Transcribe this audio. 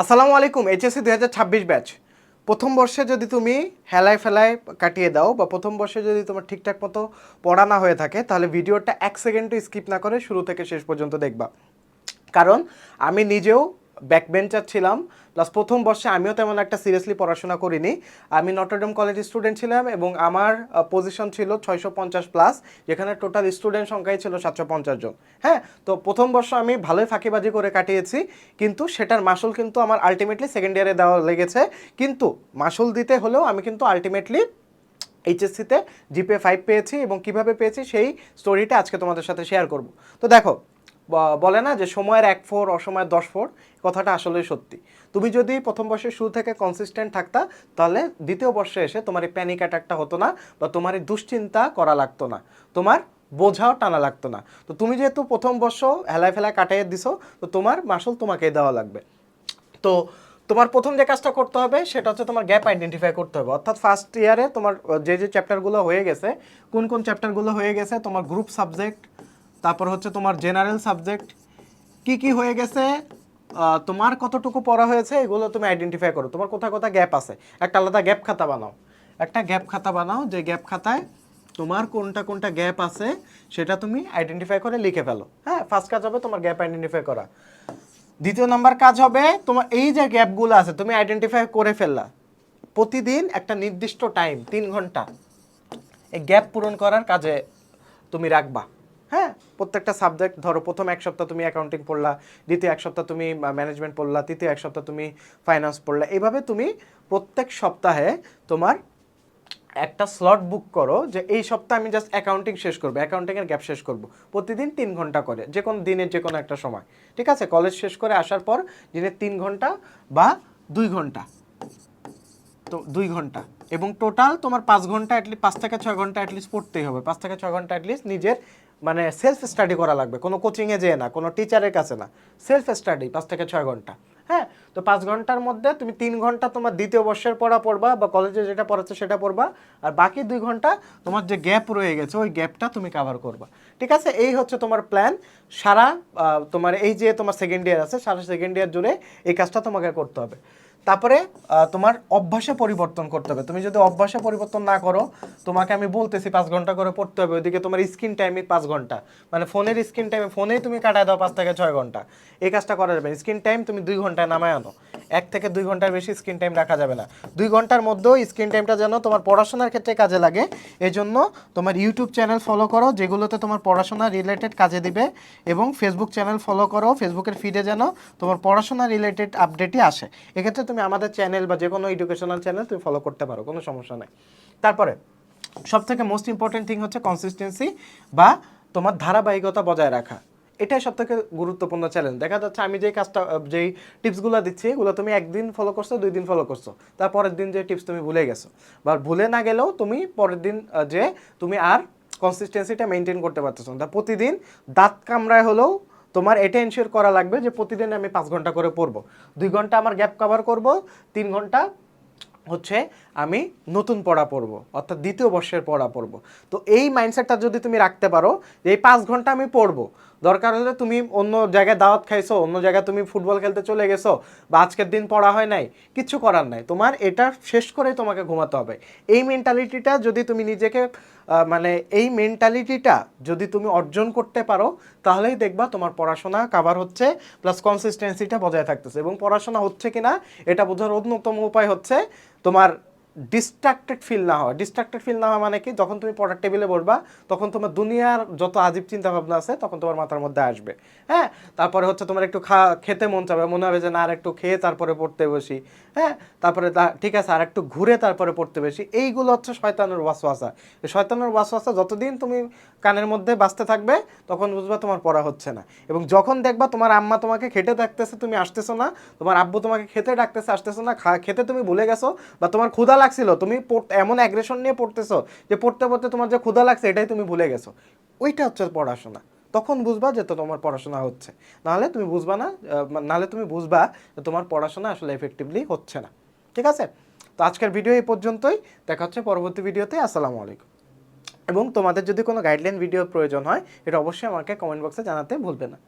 আসসালামু আলাইকুম, এইচএসসি দুই হাজার ছাব্বিশ ব্যাচ। প্রথম বর্ষে যদি তুমি হেলায় ফেলায় কাটিয়ে দাও বা প্রথম বর্ষে যদি তোমার ঠিকঠাক মতো পড়া না হয়ে থাকে, তাহলে ভিডিওটা এক সেকেন্ডও স্কিপ না করে শুরু থেকে শেষ পর্যন্ত দেখবা। কারণ আমি নিজেও ব্যাকবেঞ্চার ছিলাম। প্লাস প্রথম বর্ষে আমিও তেমন একটা সিরিয়াসলি পড়াশোনা করিনি। আমি নটরডেম কলেজ স্টুডেন্ট ছিলাম এবং আমার পজিশন ছিল ছয়শো পঞ্চাশ প্লাস যেখানে টোটাল স্টুডেন্ট সংখ্যাই ছিল সাতশো পঞ্চাশ জন। হ্যাঁ তো প্রথম বর্ষ আমি ভালোই ফাঁকিবাজি করে কাটিয়েছি, কিন্তু সেটার মাসুল কিন্তু আমার আলটিমেটলি সেকেন্ড ইয়ারে দেওয়া লেগেছে। কিন্তু মাসুল দিতে হলেও আমি কিন্তু আলটিমেটলি এইচএসসিতে জিপে ফাইভ পেয়েছি এবং কীভাবে পেয়েছি সেই স্টোরিটা আজকে তোমাদের সাথে শেয়ার করব। তো দেখো বলে না যে সময়ের এক ফোর অসময়ের দশ ফোর কথাটা আসলেই সত্যি। তুমি যদি প্রথম বর্ষের শুরু থেকে কনসিস্টেন্ট থাকতা, তাহলে দ্বিতীয় বর্ষে এসে তোমার এই প্যানিক অ্যাটাকটা হতো না বা তোমার এই দুশ্চিন্তা করা লাগতো না। তোমার বোঝাও টানা লাগতো না। তো তুমি যেহেতু প্রথম বর্ষ হেলায় ফেলায় কাটাইয়ে দিছো, তো তোমার মাসুল তোমাকেই দেওয়া লাগবে। তো তোমার প্রথম যে কাজটা করতে হবে, সেটা হচ্ছে তোমার গ্যাপ আইডেন্টিফাই করতে হবে। অর্থাৎ ফার্স্ট ইয়ারে তোমার, যে যে চ্যাপ্টারগুলো হয়ে গেছে, কোন কোন চ্যাপ্টারগুলো হয়ে গেছে, তোমার গ্রুপ সাবজেক্ট তারপর হচ্ছে তোমার জেনারেল সাবজেক্ট কি কি হয়ে গেছে তোমার কতটুকু পড়া হয়েছে, এগুলো তুমি আইডেন্টিফাই করো। তোমার কোথায় কোথায় গ্যাপ আছে? একটা আলাদা গ্যাপ খাতা বানাও। একটা গ্যাপ খাতা বানাও, যে গ্যাপ খাতায় তোমার কোনটা কোনটা গ্যাপ আছে, সেটা তুমি আইডেন্টিফাই করে লিখে ফেলো। হ্যাঁ ফার্স্ট কাজ হবে তোমার গ্যাপ আইডেন্টিফাই করা। দ্বিতীয় নাম্বার কাজ হবে তোমার এই যে গ্যাপগুলো আছে, তুমি আইডেন্টিফাই করে ফেললা। প্রতিদিন একটা নির্দিষ্ট টাইম তিন ঘণ্টা, এই গ্যাপ পূরণ করার কাজে তুমি রাখবা। হ্যাঁ প্রত্যেকটা সাবজেক্ট ধরো প্রথম এক সপ্তাহ তুমি অ্যাকাউন্টিং পড়লা, দ্বিতীয় এক সপ্তাহ তুমি ম্যানেজমেন্ট পড়লা, তৃতীয় এক সপ্তাহ তুমি ফাইন্যান্স পড়লা। এইভাবে তুমি প্রত্যেক সপ্তাহে তোমার একটা স্লট বুক করো যে এই সপ্তাহে আমি জাস্ট অ্যাকাউন্টিং শেষ করব অ্যাকাউন্টিংয়ের গ্যাপ শেষ করব। প্রতিদিন তিন ঘণ্টা করে, যে কোনো দিনের যে কোনো একটা সময়। ঠিক আছে? কলেজ শেষ করে আসার পর দিনে তিন ঘণ্টা বা দুই ঘণ্টা। তো দুই ঘণ্টা। এবং টোটাল তোমার পাঁচ ঘণ্টা অ্যাটলিস্ট পাঁচ থেকে ছয় ঘণ্টা অ্যাটলিস্ট পড়তেই হবে। পাঁচ থেকে ছয় ঘণ্টা অ্যাটলিস্ট নিজের মানে সেলফ স্টাডি করা লাগবে। কোনো কোচিংয়ে যেয়ে না, কোনো টিচারের কাছে না। সেলফ স্টাডি পাঁচ থেকে ছয় ঘণ্টা। হ্যাঁ? তো পাঁচ ঘণ্টার মধ্যে তুমি তিন ঘণ্টা তোমার দ্বিতীয় বর্ষের পড়া পড়বা বা কলেজে যেটা পড়াচ্ছে সেটা পড়বা। আর বাকি দুই ঘণ্টা তোমার যে গ্যাপ রয়ে গেছে, ওই গ্যাপটা তুমি কাভার করবা। ঠিক আছে? এই হচ্ছে তোমার প্ল্যান সারা তোমার এই যে তোমার সেকেন্ড ইয়ার আছে, সারা সেকেন্ড ইয়ার জুড়ে এই কাজটা তোমাকে করতে হবে। তারপরে তোমার অভ্যাসে পরিবর্তন করতে হবে। তুমি যদি অভ্যাসে পরিবর্তন না করো, তোমাকে আমি বলতেছি পাঁচ ঘণ্টা করে পড়তে হবে। ওইদিকে তোমার স্ক্রিন টাইমে পাঁচ ঘণ্টা। মানে ফোনের স্ক্রিন টাইমে, ফোনেই তুমি কাটায় দাও পাঁচ থেকে ছয় ঘণ্টা। এই কাজটা করা যাবে স্ক্রিন টাইম তুমি দুই ঘন্টায় নামায় আনো। এক থেকে দুই ঘণ্টার বেশি স্ক্রিন টাইম রাখা যাবে না। দুই ঘণ্টার মধ্যেও স্ক্রিন টাইমটা যেন তোমার পড়াশোনার ক্ষেত্রে কাজে লাগে এই জন্য তোমার ইউটিউব চ্যানেল ফলো করো, যেগুলোতে তোমার পড়াশোনা রিলেটেড কাজে দিবে, এবং ফেসবুক চ্যানেল ফলো করো। ফেসবুকের ফিডে যেন তোমার পড়াশোনা রিলেটেড আপডেটই আসে। এক্ষেত্রে তুমি আমাদের চ্যানেল বা যে কোনো এডুকেশনাল চ্যানেল তুমি ফলো করতে পারো, কোনো সমস্যা নাই। তারপরে সব থেকে মোস্ট ইম্পর্টেন্ট থিং হচ্ছে কনসিস্টেন্সি বা তোমার ধারাবাহিকতা বজায় রাখা। এটাই সব থেকে গুরুত্বপূর্ণ চ্যালেঞ্জ দেখা যাচ্ছে আমি যেই কাজটা, যেই টিপসগুলো দিচ্ছি, এগুলো তুমি একদিন ফলো করছ, দুই দিন ফলো করছ। তারপরের দিন যে টিপস তুমি ভুলে গেছো। বা ভুলে না গেলেও তুমি পরের দিন যে তুমি আর কনসিস্টেন্সিটা মেনটেন করতে পারতেছো না। প্রতিদিন দাঁত কামড়ায় হলেও তোমার এটা এনশিওর করা লাগবে যে প্রতিদিন আমি পাঁচ ঘণ্টা করে পড়ব। দুই ঘণ্টা আমার গ্যাপ কভার করব, তিন ঘণ্টা হচ্ছে আমি নতুন পড়া পড়ব, অর্থাৎ দ্বিতীয় বর্ষের পড়া পড়ব। তো এই মাইন্ডসেটটা যদি তুমি রাখতে পারো, যে এই পাঁচ ঘণ্টা আমি পড়ব, দরকার হলে তুমি অন্য জায়গায় দাওয়াত খাইছো, অন্য জায়গায় তুমি ফুটবল খেলতে চলে গেছো, বা আজকের দিন পড়া হয় নাই কিচ্ছু করার নাই, তোমার এটা শেষ করেই তোমাকে ঘুমাতে হবে। এই মেন্টালিটিটা যদি তুমি নিজেকে মানে এই মেন্টালিটিটা যদি তুমি অর্জন করতে পারো, তাহলেই দেখবা তোমার পড়াশোনা কাভার হচ্ছে প্লাস কনসিস্টেন্সিটা বজায় থাকতেছে। এবং পড়াশোনা হচ্ছে কিনা, এটা বোঝার অন্যতম উপায় হচ্ছে তোমার ডিস্ট্রাক্টেড ফিল না হওয়া ডিস্ট্রাক্টেড ফিল না হওয়া মানে কি? যখন তুমি পড়ার টেবিলে বসবা, তখন তোমার দুনিয়ার যত আজীব চিন্তা ভাবনা আছে, তখন তোমার মাথার মধ্যে আসবে। হ্যাঁ? তারপরে হচ্ছে তোমার একটু খা, খেতে মন চাবে। মনে হবে যে, না, আর একটু খেয়ে তারপরে পড়তে বসি। হ্যাঁ? তারপরে ঠিক আছে, আর একটু ঘুরে তারপরে পড়তে বসি। এইগুলো হচ্ছে শয়তানের ওয়াসওয়াসা। শয়তানের ওয়াসওয়াসা যতদিন তুমি কানের মধ্যে বাঁচতে থাকবে, তখন বুঝবা তোমার পড়া হচ্ছে না। এবং যখন দেখবা তোমার আম্মা তোমাকে খেটে ডাকতেছে, তুমি আসতেছো না, তোমার আব্বু তোমাকে খেতে ডাকতেছে, আসতেছো না খেতে তুমি ভুলে গেছো, বা তোমার ক্ষুধা লাগছিল, তুমি এমন অ্যাগ্রেশন নিয়ে পড়তেছো যে পড়তে পড়তে তোমার যে ক্ষুধা লাগছে এটাই তুমি ভুলে গেছো। ওইটা হচ্ছে পড়াশোনা। তখন বুঝবা যে তো তোমার পড়াশোনা হচ্ছে। নাহলে তুমি বুঝবা না নাহলে তুমি বুঝবা যে তোমার পড়াশোনা আসলে এফেক্টিভলি হচ্ছে না। ঠিক আছে? তো আজকের ভিডিও এই পর্যন্তই। দেখা হচ্ছে পরবর্তী ভিডিওতে আসসালামু আলাইকুম। এবং তোমাদের যদি কোনো গাইডলাইন ভিডিও প্রয়োজন হয়, এটা অবশ্যই আমাকে কমেন্ট বক্সে জানাতে ভুলবে না।